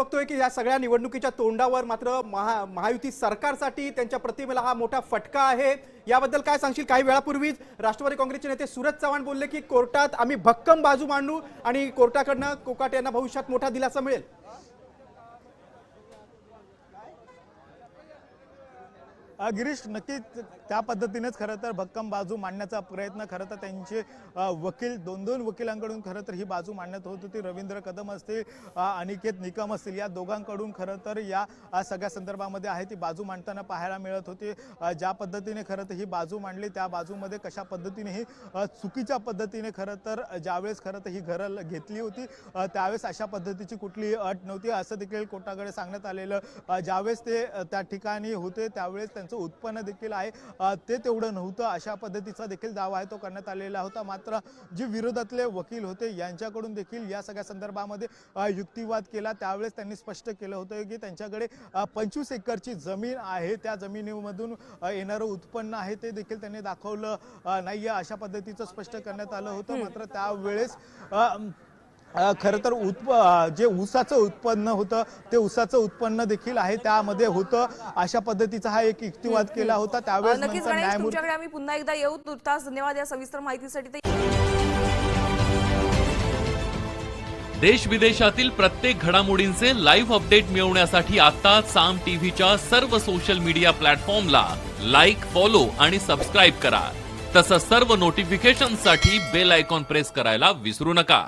बघतोय की या सगळ्या निवडणुकीच्या तोंडावर मात्र महा महायुती सरकारसाठी त्यांच्या प्रतिमेला हा मोठा फटका आहे. याबद्दल काय सांगशील? काही वेळापूर्वीच राष्ट्रवादी काँग्रेसचे नेते सूरज चव्हाण बोलले की कोर्टात आम्ही भक्कम बाजू मांडू आणि कोर्टाकडनं कोकाटे यांना भविष्यात मोठा दिलासा मिळेल. गिरीश नक्कीच त्या पद्धतीनेच खरं तर भक्कम बाजू मांडण्याचा प्रयत्न. खरं तर त्यांचे वकील दोन दोन वकिलांकडून खरं तर ही बाजू मांडण्यात होत होती. रवींद्र कदम असतील अनिकेत निकम असतील या दोघांकडून खरं तर या सगळ्या संदर्भामध्ये आहे ती बाजू मांडताना पाहायला मिळत होती. ज्या पद्धतीने खरं तर ही बाजू मांडली त्या बाजूमध्ये कशा पद्धतीने ही चुकीच्या पद्धतीने खरं तर ज्यावेळेस खरं तर ही घरं ल- घेतली होती त्यावेळेस अशा पद्धतीची कुठली अट नव्हती. असं देखील कोर्टाकडे सांगण्यात आलेलं ज्यावेळेस ते त्या ठिकाणी होते त्यावेळेस त्यांचं उत्पन्न देखील आहे. ते तेवढं नव्हतं. अशा पद्धतीचा देखील दावा आहे तो करण्यात आलेला होता. मात्र जे विरोधातले वकील होते यांच्याकडून देखील या सगळ्या संदर्भामध्ये युक्तिवाद केला. त्यावेळेस त्यांनी स्पष्ट केलं होतं की त्यांच्याकडे पंचवीस एकरची जमीन आहे. त्या जमिनीमधून येणारं उत्पन्न आहे ते देखील त्यांनी दाखवलं अ, नाहीये अशा पद्धतीचं स्पष्ट करण्यात आलं होतं. मात्र त्यावेळेस खरं तर उत्प जे ऊसाचं उत्पन्न होतं ते ऊसाचं उत्पन्न देखील आहे. त्यामध्ये होतं. अशा पद्धतीचा हा एक युक्तिवाद केला होता. त्यावेळेस तुमच्याकडे आम्ही पुन्हा एकदा येऊ. तुर्तास धन्यवाद या सविस्तर माहितीसाठी. देश विदेशातील प्रत्येक घडामोडींचे लाईव्ह अपडेट मिळवण्यासाठी आता साम टीव्हीच्या सर्व सोशल मीडिया प्लॅटफॉर्मला लाईक फॉलो आणि सबस्क्राईब करा. तसंच सर्व नोटिफिकेशनसाठी बेल आयकॉन प्रेस करायला विसरू नका.